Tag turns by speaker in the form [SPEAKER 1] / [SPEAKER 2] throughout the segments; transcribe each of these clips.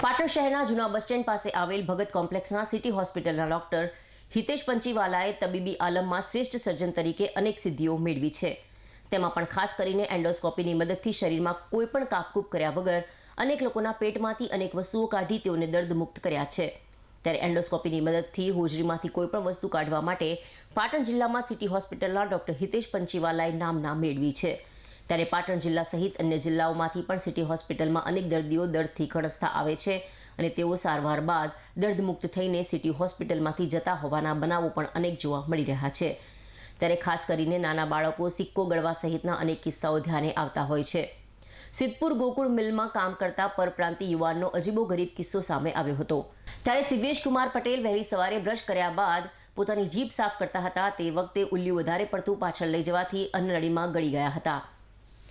[SPEAKER 1] પાટણ શહેરના જૂના બસ સ્ટેન્ડ પાસે આવેલ ભગત કોમ્પ્લેક્સના સિટી હોસ્પિટલના ડોક્ટર હિતેશ પંચીવાલાએ તબીબી આલમમાં શ્રેષ્ઠ સર્જન તરીકે અનેક સિદ્ધિઓ મેળવી છે. તેમાં પણ ખાસ કરીને એન્ડોસ્કોપીની મદદથી શરીરમાં કોઈપણ કાપકૂપ કર્યા વગર અનેક લોકોના પેટમાંથી અનેક વસ્તુઓ કાઢી તેઓને દર્દ મુક્ત કર્યા છે. ત્યારે એન્ડોસ્કોપીની મદદથી હોજરીમાંથી કોઈપણ વસ્તુ કાઢવા માટે પાટણ જિલ્લામાં સિટી હોસ્પિટલના ડોક્ટર હિતેશ પંચીવાલાએ નામના મેળવી છે. ત્યારે પાટણ જિલ્લા સહિત અન્ય જિલ્લાઓમાંથી પણ સિટી હોસ્પિટલમાં અનેક દર્દીઓ દર્દથી ખડસતા આવે છે અને તેઓ સારવાર બાદ દર્દમુક્ત થઈને સિટી હોસ્પિટલમાંથી જતા હોવાના બનાવો પણ અનેક જોવા મળી રહ્યા છે. ત્યારે ખાસ કરીને નાના બાળકો સિક્કો ગળવા સહિતના અનેક કિસ્સાઓ ધ્યાને આવતા હોય છે. સિદ્ધપુર ગોકુળ મિલમાં કામ કરતા પરપ્રાંતિ યુવાનનો અજીબો ગરીબ કિસ્સો સામે આવ્યો હતો. ત્યારે સિદ્ધેશ પટેલ વહેલી સવારે બ્રશ કર્યા બાદ પોતાની જીભ સાફ કરતા હતા. તે વખતે ઉલ્લું વધારે પડતું પાછળ લઈ જવાથી અન્નનળીમાં ગળી ગયા હતા.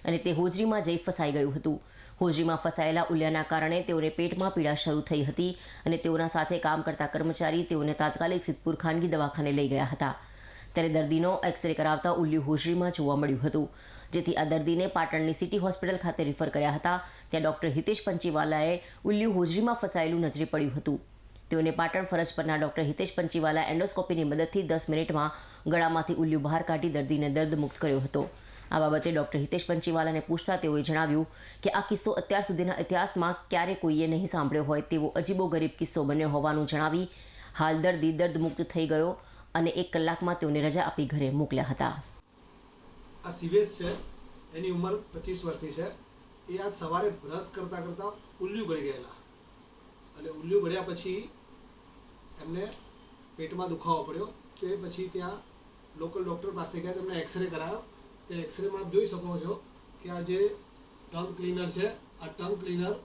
[SPEAKER 1] અને તે હોજરીમાં જઈ ફસાઈ ગયું હતું. હોજરીમાં ફસાયેલા ઉલ્યાના કારણે તેઓને પેટમાં પીડા શરૂ થઈ હતી અને તેઓના સાથે કામ કરતા કર્મચારી તેઓને તાત્કાલિક સિદ્ધપુર ખાનગી દવાખાને લઈ ગયા હતા. ત્યારે દર્દીનો એક્સરે કરાવતા ઉલ્યુ હોજરીમાં જોવા મળ્યું હતું. જેથી આ દર્દીને પાટણની સિટી હોસ્પિટલ ખાતે રિફર કર્યા હતા. ત્યાં ડોક્ટર હિતેશ પંચીવાલાએ ઉલ્યુ હોજરીમાં ફસાયેલું નજરે પડ્યું હતું. તેઓને પાટણ ફરજ પરના ડોક્ટર હિતેશ પંચીવાલા એન્ડોસ્કોપીની મદદથી દસ મિનિટમાં ગળામાંથી ઉલ્યુ બહાર કાઢી દર્દીને દર્દ મુક્ત કર્યો હતો. આ બાબતે ડોક્ટર હિતેશ પંચીવાલાને પૂછતા તેઓએ જણાવ્યું કે આ કિસ્સો અત્યાર સુધીના ઇતિહાસમાં ક્યારે કોઈએ નહીં સાંભળ્યો હોય તેવો અજીબો ગરીબ કિસ્સો બન્યો હોવાનું જણાવી હાલ દર્દી મુક્ત થઈ ગયો અને એક કલાકમાં તેઓને રજા આપી ઘરે મોકલ્યા હતા.
[SPEAKER 2] આ સિવેશ છે. એની ઉંમર પચીસ વર્ષની છે. એ આજ સવારે બ્રશ કરતાં કરતાં ઉલ્લું ગળી ગયેલા. અને ઉલ્લું ગળ્યા પછી એમને પેટમાં દુખાવો પડ્યો એ પછી ત્યાં લોકલ ડૉક્ટર પાસે ગયા, તેમને એક્સરે કરાયો. તે એક્સરેમાં આપ જોઈ શકો છો કે આ જે ટંગ ક્લીનર છે, આ ટંગ ક્લીનર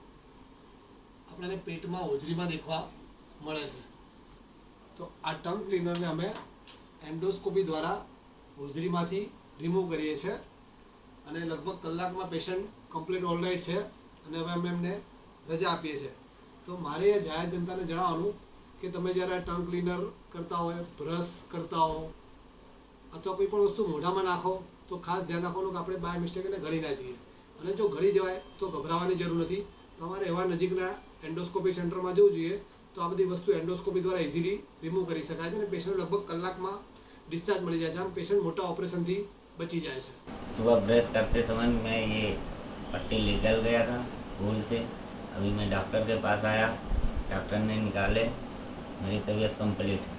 [SPEAKER 2] આપણને પેટમાં હોજરીમાં દેખવા મળે છે. તો આ ટંગ ક્લીનરને અમે એન્ડોસ્કોપી દ્વારા હોજરીમાંથી રિમૂવ કરીએ છીએ અને લગભગ કલાકમાં પેશન્ટ કમ્પ્લીટ ઓલરાઇટ છે અને હવે અમે એમને રજા આપીએ છીએ. તો મારે એ જાહેર જનતાને જણાવવાનું કે તમે જ્યારે ટંગ ક્લીનર કરતા હોય બ્રશ કરતા હો, અથવા કોઈ પણ વસ્તુ મોઢામાં નાખો તો ખાસ ધ્યાન રાખવાનું કે આપણે બાય મિસ્ટેક એને ગળી ના જઈએ અને જો ગળી જવાય તો ગભરાવાની જરૂર નથી તમારે એવા નજીકના એન્ડોસ્કોપી સેન્ટરમાં જવું જોઈએ તો આ બધી વસ્તુ એન્ડોસ્કોપી દ્વારા ઇઝીલી રિમૂવ કરી શકાય છે અને પેશન્ટ લગભગ કલાકમાં ડિસ્ચાર્જ મળી જાય છે આમ પેશન્ટ મોટા ઓપરેશનથી બચી જાય છે
[SPEAKER 3] सुबह ब्रश करते समय मैं ये पट्टी निकल गया था भूल से अभी मैं डॉक्टर के पास आया डॉक्टर ने निकाले मेरी तबीयत कंप्लीट है